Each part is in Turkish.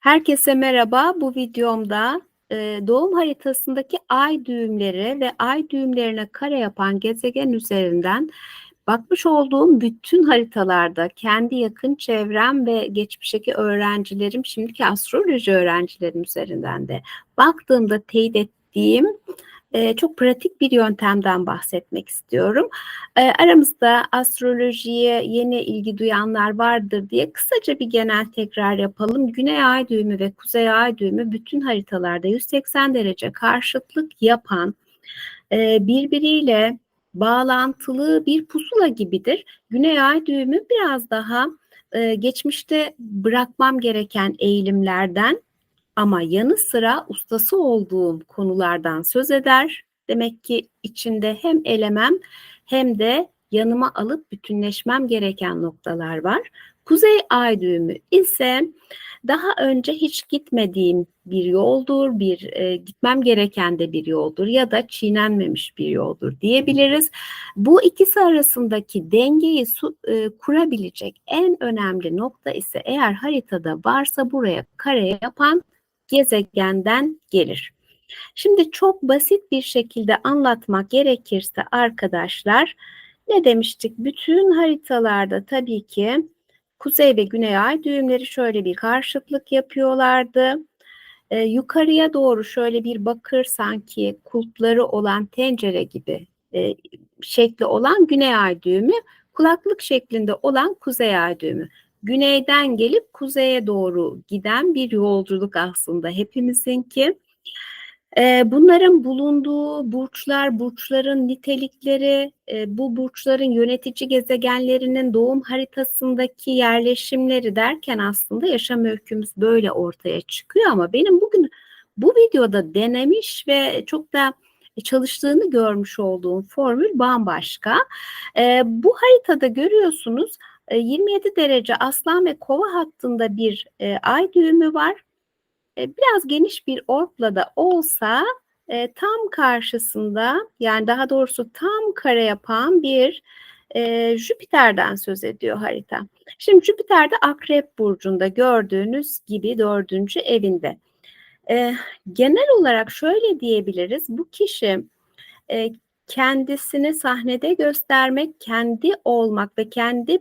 Herkese merhaba. Bu videomda e, doğum haritasındaki ay düğümleri ve ay düğümlerine kare yapan gezegen üzerinden bakmış olduğum bütün haritalarda kendi yakın çevrem ve geçmişteki öğrencilerim, şimdiki astroloji öğrencilerim üzerinden de baktığımda teyit ettiğim e, çok pratik bir yöntemden bahsetmek istiyorum. E, aramızda astrolojiye yeni ilgi duyanlar vardır diye kısaca bir genel tekrar yapalım. Güney ay düğümü ve kuzey ay düğümü bütün haritalarda 180 derece karşıtlık yapan e, birbiriyle bağlantılı bir pusula gibidir. Güney ay düğümü biraz daha e, geçmişte bırakmam gereken eğilimlerden ama yanı sıra ustası olduğum konulardan söz eder. Demek ki içinde hem elemem hem de yanıma alıp bütünleşmem gereken noktalar var. Kuzey ay düğümü ise daha önce hiç gitmediğim bir yoldur, bir e, gitmem gereken de bir yoldur ya da çiğnenmemiş bir yoldur diyebiliriz. Bu ikisi arasındaki dengeyi su, e, kurabilecek en önemli nokta ise eğer haritada varsa buraya kare yapan gezegenden gelir. Şimdi çok basit bir şekilde anlatmak gerekirse arkadaşlar ne demiştik? Bütün haritalarda tabii ki kuzey ve güney ay düğümleri şöyle bir karşıtlık yapıyorlardı. Ee, yukarıya doğru şöyle bir bakır sanki kulpları olan tencere gibi e, şekli olan güney ay düğümü, kulaklık şeklinde olan kuzey ay düğümü güneyden gelip kuzeye doğru giden bir yolculuk aslında hepimizinki. Ee, bunların bulunduğu burçlar, burçların nitelikleri, e, bu burçların yönetici gezegenlerinin doğum haritasındaki yerleşimleri derken aslında yaşam öykümüz böyle ortaya çıkıyor ama benim bugün bu videoda denemiş ve çok da çalıştığını görmüş olduğum formül bambaşka. Ee, bu haritada görüyorsunuz 27 e, derece aslan ve kova hattında bir e, ay düğümü var. E, biraz geniş bir orpla da olsa e, tam karşısında yani daha doğrusu tam kare yapan bir e, Jüpiter'den söz ediyor harita. Şimdi Jüpiter'de Akrep Burcu'nda gördüğünüz gibi dördüncü evinde. E, genel olarak şöyle diyebiliriz bu kişi e, kendisini sahnede göstermek, kendi olmak ve kendi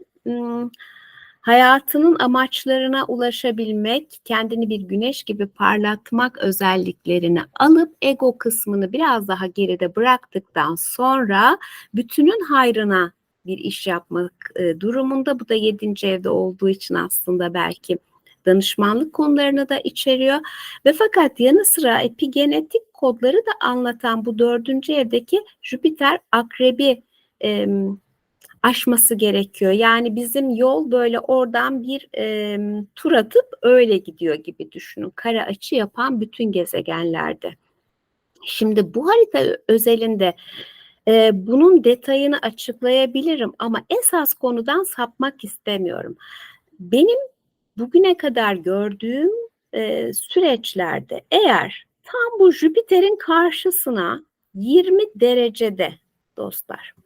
hayatının amaçlarına ulaşabilmek, kendini bir güneş gibi parlatmak özelliklerini alıp ego kısmını biraz daha geride bıraktıktan sonra bütünün hayrına bir iş yapmak e, durumunda. Bu da yedinci evde olduğu için aslında belki danışmanlık konularını da içeriyor. Ve fakat yanı sıra epigenetik kodları da anlatan bu dördüncü evdeki Jüpiter akrebi aşması gerekiyor. Yani bizim yol böyle oradan bir e, tur atıp öyle gidiyor gibi düşünün. Kare açı yapan bütün gezegenlerde. Şimdi bu harita özelinde e, bunun detayını açıklayabilirim ama esas konudan sapmak istemiyorum. Benim bugüne kadar gördüğüm e, süreçlerde eğer tam bu Jüpiter'in karşısına 20 derecede dostlar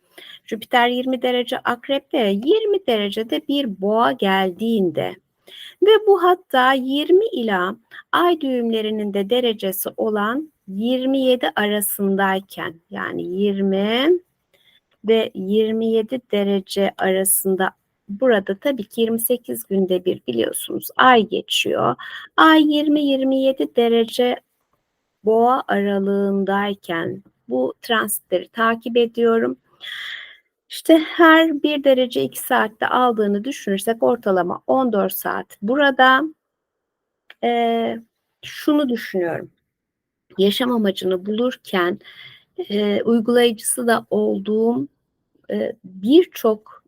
Jüpiter 20 derece akrepte 20 derecede bir boğa geldiğinde ve bu hatta 20 ila ay düğümlerinin de derecesi olan 27 arasındayken yani 20 ve 27 derece arasında burada tabii ki 28 günde bir biliyorsunuz ay geçiyor. Ay 20-27 derece boğa aralığındayken bu transitleri takip ediyorum. İşte her bir derece iki saatte aldığını düşünürsek ortalama 14 saat. Burada e, şunu düşünüyorum. Yaşam amacını bulurken e, uygulayıcısı da olduğum e, birçok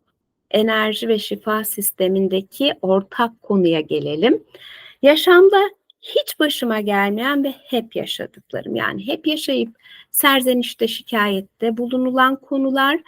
enerji ve şifa sistemindeki ortak konuya gelelim. Yaşamda hiç başıma gelmeyen ve hep yaşadıklarım yani hep yaşayıp serzenişte şikayette bulunulan konular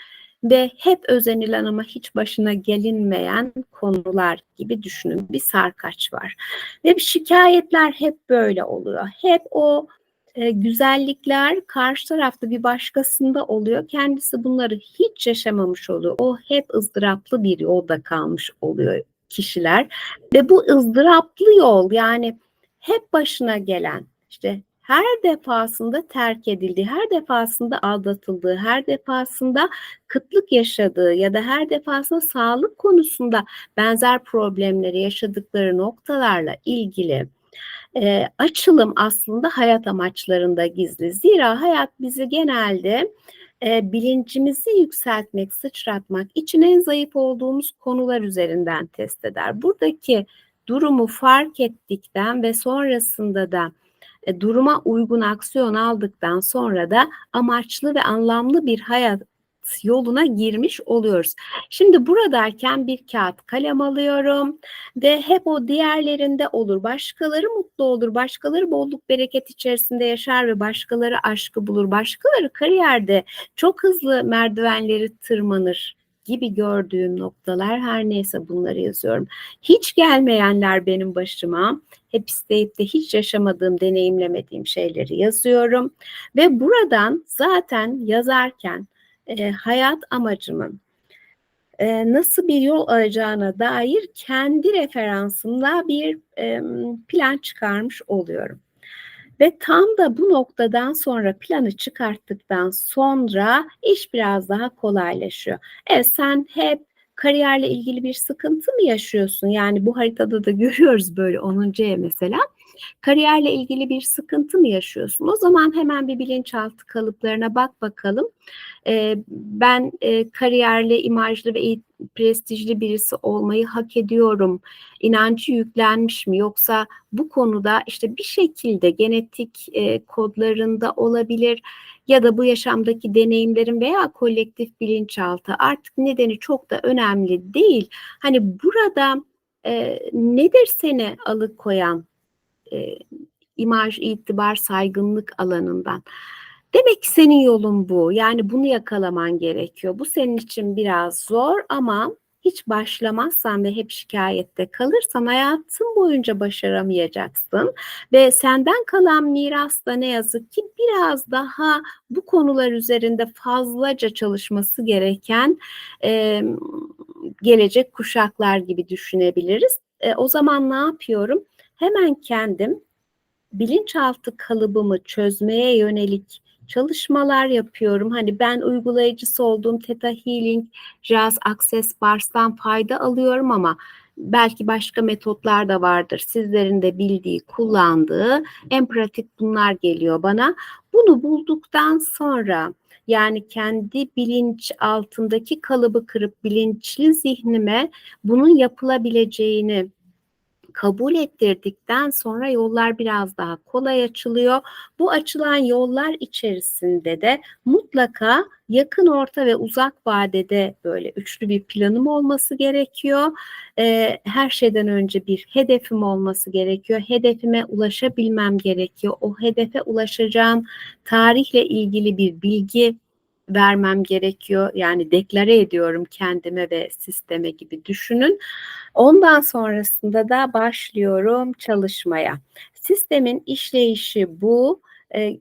ve hep özenilen ama hiç başına gelinmeyen konular gibi düşünün. Bir sarkaç var. Ve şikayetler hep böyle oluyor. Hep o e, güzellikler karşı tarafta bir başkasında oluyor. Kendisi bunları hiç yaşamamış oluyor. O hep ızdıraplı bir yolda kalmış oluyor kişiler ve bu ızdıraplı yol yani hep başına gelen işte her defasında terk edildiği, her defasında aldatıldığı, her defasında kıtlık yaşadığı ya da her defasında sağlık konusunda benzer problemleri yaşadıkları noktalarla ilgili e, açılım aslında hayat amaçlarında gizli. Zira hayat bizi genelde e, bilincimizi yükseltmek, sıçratmak için en zayıf olduğumuz konular üzerinden test eder. Buradaki durumu fark ettikten ve sonrasında da e, duruma uygun aksiyon aldıktan sonra da amaçlı ve anlamlı bir hayat yoluna girmiş oluyoruz. Şimdi buradayken bir kağıt kalem alıyorum ve hep o diğerlerinde olur. Başkaları mutlu olur, başkaları bolluk bereket içerisinde yaşar ve başkaları aşkı bulur. Başkaları kariyerde çok hızlı merdivenleri tırmanır gibi gördüğüm noktalar her neyse bunları yazıyorum. Hiç gelmeyenler benim başıma. Hep isteyip de hiç yaşamadığım, deneyimlemediğim şeyleri yazıyorum. Ve buradan zaten yazarken e, hayat amacımın e, nasıl bir yol alacağına dair kendi referansımla bir e, plan çıkarmış oluyorum. Ve tam da bu noktadan sonra planı çıkarttıktan sonra iş biraz daha kolaylaşıyor. Evet sen hep kariyerle ilgili bir sıkıntı mı yaşıyorsun? Yani bu haritada da görüyoruz böyle 10. ev mesela. Kariyerle ilgili bir sıkıntı mı yaşıyorsun? O zaman hemen bir bilinçaltı kalıplarına bak bakalım. Ee, ben e, kariyerli, imajlı ve prestijli birisi olmayı hak ediyorum. İnancı yüklenmiş mi? Yoksa bu konuda işte bir şekilde genetik e, kodlarında olabilir ya da bu yaşamdaki deneyimlerin veya kolektif bilinçaltı artık nedeni çok da önemli değil. Hani burada e, nedir seni alıkoyan e, imaj, itibar, saygınlık alanından? Demek ki senin yolun bu. Yani bunu yakalaman gerekiyor. Bu senin için biraz zor ama hiç başlamazsan ve hep şikayette kalırsan hayatın boyunca başaramayacaksın. Ve senden kalan miras da ne yazık ki biraz daha bu konular üzerinde fazlaca çalışması gereken e, gelecek kuşaklar gibi düşünebiliriz. E, o zaman ne yapıyorum? Hemen kendim bilinçaltı kalıbımı çözmeye yönelik çalışmalar yapıyorum. Hani ben uygulayıcısı olduğum Theta Healing, Jazz Access Bars'tan fayda alıyorum ama belki başka metotlar da vardır. Sizlerin de bildiği, kullandığı en pratik bunlar geliyor bana. Bunu bulduktan sonra yani kendi bilinç altındaki kalıbı kırıp bilinçli zihnime bunun yapılabileceğini kabul ettirdikten sonra yollar biraz daha kolay açılıyor. Bu açılan yollar içerisinde de mutlaka yakın, orta ve uzak vadede böyle üçlü bir planım olması gerekiyor. Ee, her şeyden önce bir hedefim olması gerekiyor. Hedefime ulaşabilmem gerekiyor. O hedefe ulaşacağım tarihle ilgili bir bilgi vermem gerekiyor. Yani deklare ediyorum kendime ve sisteme gibi düşünün. Ondan sonrasında da başlıyorum çalışmaya. Sistemin işleyişi bu. Ee,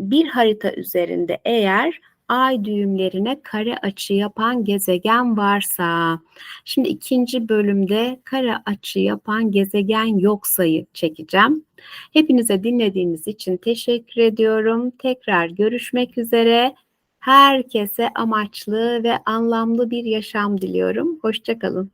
bir harita üzerinde eğer ay düğümlerine kare açı yapan gezegen varsa. Şimdi ikinci bölümde kare açı yapan gezegen yoksayı çekeceğim. Hepinize dinlediğiniz için teşekkür ediyorum. Tekrar görüşmek üzere. Herkese amaçlı ve anlamlı bir yaşam diliyorum. Hoşçakalın.